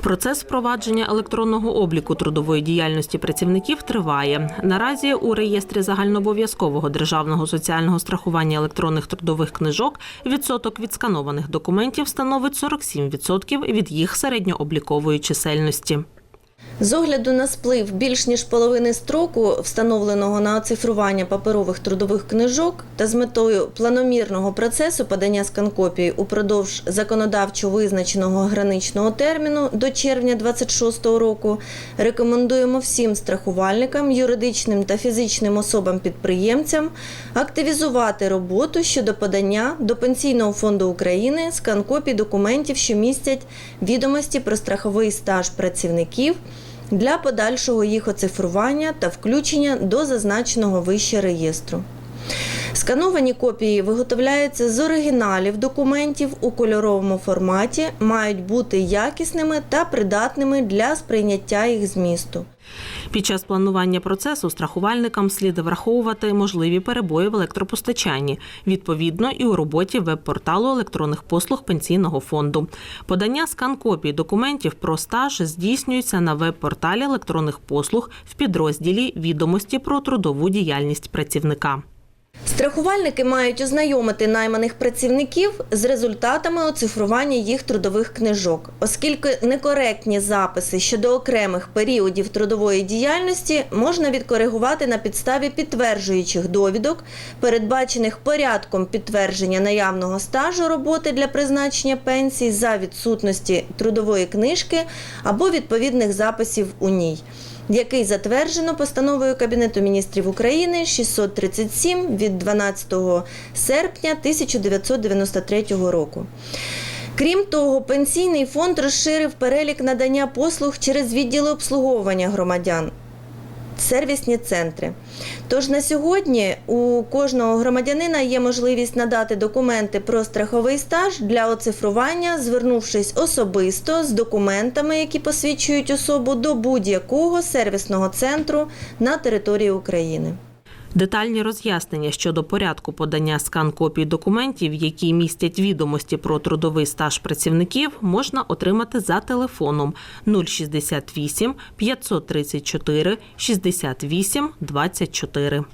Процес впровадження електронного обліку трудової діяльності працівників триває. Наразі у реєстрі загальнообов'язкового державного соціального страхування електронних трудових книжок відсоток відсканованих документів становить 47% від їх середньооблікової чисельності. З огляду на сплив більш ніж половини строку, встановленого на оцифрування паперових трудових книжок, та з метою планомірного процесу подання сканкопій упродовж законодавчо визначеного граничного терміну до червня 2026 року, рекомендуємо всім страхувальникам, юридичним та фізичним особам-підприємцям активізувати роботу щодо подання до Пенсійного фонду України сканкопій документів, що містять відомості про страховий стаж працівників для подальшого їх оцифрування та включення до зазначеного вище реєстру. Скановані копії виготовляються з оригіналів документів у кольоровому форматі, мають бути якісними та придатними для сприйняття їх змісту. Під час планування процесу страхувальникам слід враховувати можливі перебої в електропостачанні, відповідно і у роботі веб-порталу електронних послуг пенсійного фонду. Подання скан-копій документів про стаж здійснюється на веб-порталі електронних послуг в підрозділі Відомості про трудову діяльність працівника. Страхувальники мають ознайомити найманих працівників з результатами оцифрування їх трудових книжок, оскільки некоректні записи щодо окремих періодів трудової діяльності можна відкоригувати на підставі підтверджуючих довідок, передбачених порядком підтвердження наявного стажу роботи для призначення пенсій за відсутності трудової книжки або відповідних записів у ній який затверджено постановою Кабінету міністрів України 637 від 12 серпня 1993 року. Крім того, пенсійний фонд розширив перелік надання послуг через відділи обслуговування громадян. Сервісні центри. Тож на сьогодні у кожного громадянина є можливість надати документи про страховий стаж для оцифрування, звернувшись особисто з документами, які посвідчують особу до будь-якого сервісного центру на території України. Детальні роз'яснення щодо порядку подання скан-копій документів, які містять відомості про трудовий стаж працівників, можна отримати за телефоном 068 534 68 24.